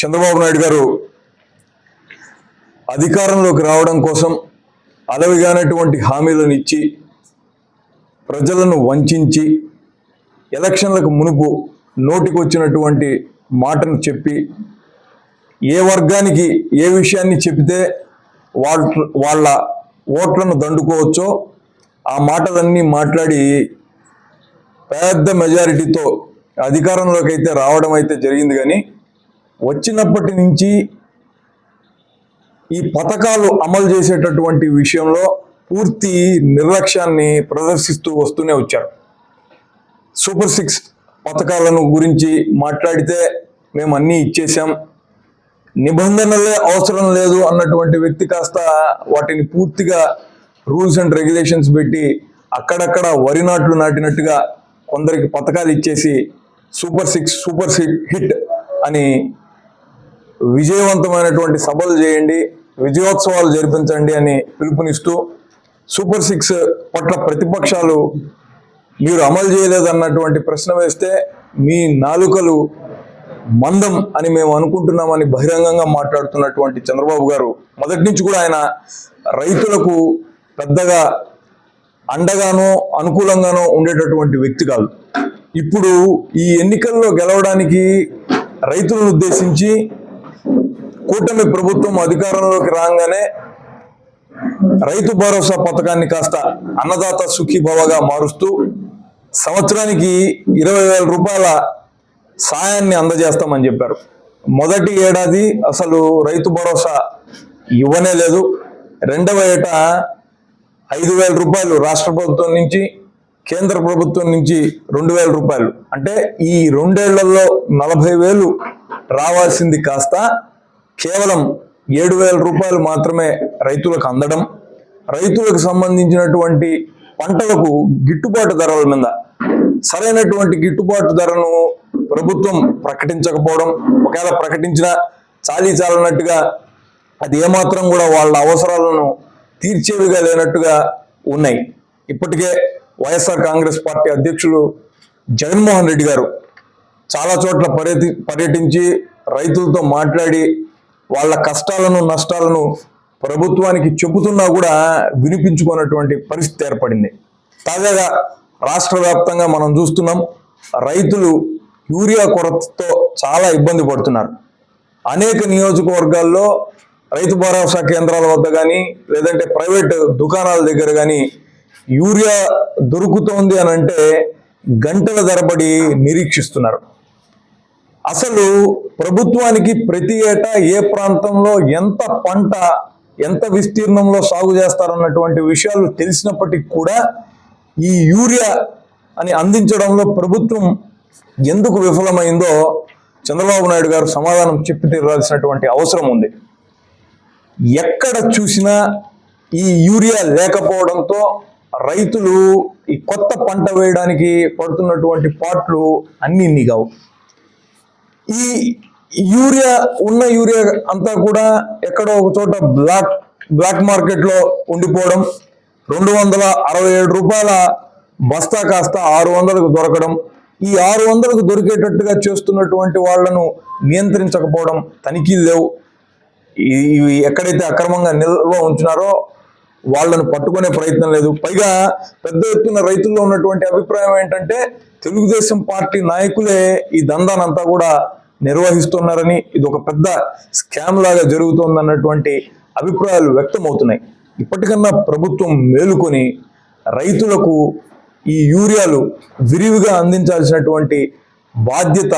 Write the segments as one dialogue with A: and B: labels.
A: చంద్రబాబు నాయుడు గారు అధికారంలోకి రావడం కోసం అలవిగానటువంటి హామీలను ఇచ్చి ప్రజలను వంచించి ఎలక్షన్లకు మునుపు నోటికొచ్చినటువంటి మాటను చెప్పి ఏ వర్గానికి ఏ విషయాన్ని చెబితే వాళ్ళ వాళ్ళ ఓట్లను దండుకోవచ్చో ఆ మాటలన్నీ మాట్లాడి పెద్ద మెజారిటీతో అధికారంలోకి అయితే రావడం అయితే జరిగింది. కానీ వచ్చినప్పటి నుంచి ఈ పథకాలు అమలు చేసేటటువంటి విషయంలో పూర్తి నిర్లక్ష్యాన్ని ప్రదర్శిస్తూ వస్తూనే వచ్చారు. సూపర్ సిక్స్ పథకాలను గురించి మాట్లాడితే మేము అన్నీ ఇచ్చేసాం నిబంధనలే అవసరం లేదు అన్నటువంటి వ్యక్తి కాస్త వాటిని పూర్తిగా రూల్స్ అండ్ రెగ్యులేషన్స్ పెట్టి అక్కడక్కడ వరి నాట్లు నాటినట్టుగా కొందరికి పథకాలు ఇచ్చేసి super six super six hit అని విజయవంతమైనటువంటి సభలు చేయండి విజయోత్సవాలు జరిపించండి అని పిలుపునిస్తూ సూపర్ సిక్స్ పట్ల ప్రతిపక్షాలు మీరు అమలు చేయలేదన్నటువంటి ప్రశ్న వేస్తే మీ నాలుకలు మందం అని మేము అనుకుంటున్నామని బహిరంగంగా మాట్లాడుతున్నటువంటి చంద్రబాబు గారు మొదటి నుంచి కూడా ఆయన రైతులకు పెద్దగా అండగానో అనుకూలంగానో ఉండేటటువంటి వ్యక్తి కాదు. ఇప్పుడు ఈ ఎన్నికల్లో గెలవడానికి రైతులను ఉద్దేశించి కూటమి ప్రభుత్వం అధికారంలోకి రాగానే రైతు భరోసా పథకాన్ని కాస్త అన్నదాత సుఖీభవగా మారుస్తూ సంవత్సరానికి ఇరవై వేల రూపాయల సాయాన్ని అందజేస్తామని చెప్పారు. మొదటి ఏడాది అసలు రైతు భరోసా ఇవ్వనే లేదు. రెండవ ఏట ఐదు వేల రూపాయలు రాష్ట్ర ప్రభుత్వం నుంచి కేంద్ర ప్రభుత్వం నుంచి రెండు వేల రూపాయలు. అంటే ఈ రెండేళ్ళలో నలభై వేలు రావాల్సింది కాస్త కేవలం ఏడు వేల రూపాయలు మాత్రమే రైతులకు అందడం రైతులకు సంబంధించినటువంటి పంటలకు గిట్టుబాటు ధరల మీద సరైనటువంటి గిట్టుబాటు ధరను ప్రభుత్వం ప్రకటించకపోవడం ఒకవేళ ప్రకటించినా చాలీ చాలనట్టుగా అది ఏమాత్రం కూడా వాళ్ళ అవసరాలను తీర్చేవిగా లేనట్టుగా ఉన్నాయి. ఇప్పటికే వైఎస్ఆర్ కాంగ్రెస్ పార్టీ అధ్యక్షులు జగన్మోహన్ రెడ్డి గారు చాలా చోట్ల పర్యటి పర్యటించి రైతులతో మాట్లాడి వాళ్ళ కష్టాలను నష్టాలను ప్రభుత్వానికి చెబుతున్నా కూడా వినిపించుకున్నటువంటి పరిస్థితి ఏర్పడింది. తాజాగా రాష్ట్ర వ్యాప్తంగా మనం చూస్తున్నాం రైతులు యూరియా కొరతతో చాలా ఇబ్బంది పడుతున్నారు. అనేక నియోజకవర్గాల్లో రైతు భరోసా కేంద్రాల వద్ద కానీ లేదంటే ప్రైవేట్ దుకాణాల దగ్గర కానీ యూరియా దొరుకుతోంది అని అంటే గంటల ధరబడి నిరీక్షిస్తున్నారు. అసలు ప్రభుత్వానికి ప్రతి ఏటా ఏ ప్రాంతంలో ఎంత పంట ఎంత విస్తీర్ణంలో సాగు చేస్తారన్నటువంటి విషయాలు తెలిసినప్పటికీ కూడా ఈ యూరియా అని అందించడంలో ప్రభుత్వం ఎందుకు విఫలమైందో చంద్రబాబు నాయుడు గారు సమాధానం చెప్పి తీరాల్సినటువంటి అవసరం ఉంది. ఎక్కడ చూసినా ఈ యూరియా లేకపోవడంతో రైతులు ఈ కొత్త పంట వేయడానికి పడుతున్నటువంటి పాట్లు అన్నీ నిగావు ఈ యూరియా ఉన్న యూరియా అంతా కూడా ఎక్కడో ఒక చోట బ్లాక్ బ్లాక్ మార్కెట్లో ఉండిపోవడం రెండు వందల అరవై ఏడు రూపాయల బస్తా కాస్త ఆరు వందలకు దొరకడం ఈ ఆరు వందలకు దొరికేటట్టుగా చేస్తున్నటువంటి వాళ్ళను నియంత్రించకపోవడం తనిఖీలు లేవు. ఇవి ఎక్కడైతే అక్రమంగా నిల్వ ఉంచినారో వాళ్ళను పట్టుకునే ప్రయత్నం లేదు. పైగా పెద్ద ఎత్తున రైతుల్లో ఉన్నటువంటి అభిప్రాయం ఏంటంటే తెలుగుదేశం పార్టీ నాయకులే ఈ దందానంతా కూడా నిర్వహిస్తున్నారని ఇది ఒక పెద్ద స్కామ్ లాగా జరుగుతోందన్నటువంటి అభిప్రాయాలు వ్యక్తమవుతున్నాయి. ఇప్పటికన్నా ప్రభుత్వం మేలుకొని రైతులకు ఈ యూరియాలు విరివిగా అందించాల్సినటువంటి బాధ్యత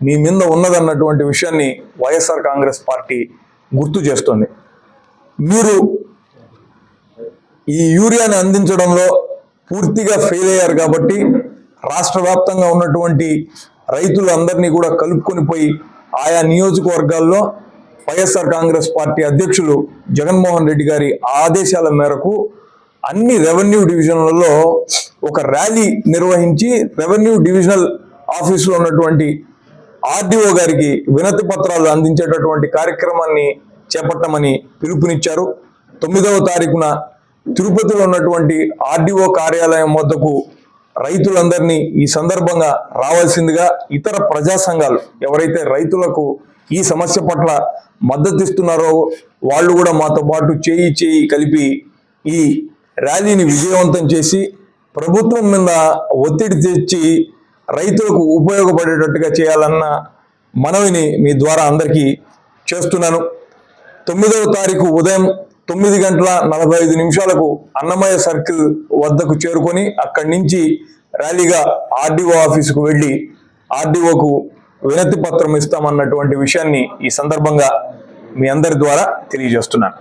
A: మీ మీద ఉన్నదన్నటువంటి విషయాన్ని వైఎస్ఆర్ కాంగ్రెస్ పార్టీ గుర్తు చేస్తుంది. మీరు ఈ యూరియాని అందించడంలో పూర్తిగా ఫెయిల్ అయ్యారు కాబట్టి రాష్ట్ర వ్యాప్తంగా రైతులు రైతులందరినీ కూడా కలుపుకొని పోయి ఆయా నియోజకవర్గాల్లో వైఎస్ఆర్ కాంగ్రెస్ పార్టీ అధ్యక్షులు జగన్మోహన్ రెడ్డి గారి ఆదేశాల మేరకు అన్ని రెవెన్యూ డివిజన్లలో ఒక ర్యాలీ నిర్వహించి రెవెన్యూ డివిజనల్ ఆఫీసులో ఉన్నటువంటి ఆర్డీఓ గారికి వినతి పత్రాలు అందించేటటువంటి కార్యక్రమాన్ని చేపట్టమని పిలుపునిచ్చారు. తొమ్మిదవ తారీఖున తిరుపతిలో ఉన్నటువంటి ఆర్డీఓ కార్యాలయం వద్దకు రైతులందరినీ ఈ సందర్భంగా రావాల్సిందిగా ఇతర ప్రజా సంఘాలు ఎవరైతే రైతులకు ఈ సమస్య పట్ల మద్దతు ఇస్తున్నారో వాళ్ళు కూడా మాతో పాటు చేయి చేయి కలిపి ఈ ర్యాలీని విజయవంతం చేసి ప్రభుత్వం మీద ఒత్తిడి తెచ్చి రైతులకు ఉపయోగపడేటట్టుగా చేయాలన్న మనవిని మీ ద్వారా అందరికీ చేస్తున్నాను. తొమ్మిదవ తారీఖు ఉదయం తొమ్మిది గంటల నలభై ఐదు నిమిషాలకు అన్నమయ్య సర్కిల్ వద్దకు చేరుకొని అక్కడి నుంచి ర్యాలీగా ఆర్డీఓ ఆఫీసుకు వెళ్ళి ఆర్డీఓకు వినతి పత్రం ఇస్తామన్నటువంటి విషయాన్ని ఈ సందర్భంగా మీ అందరి ద్వారా తెలియజేస్తున్నాను.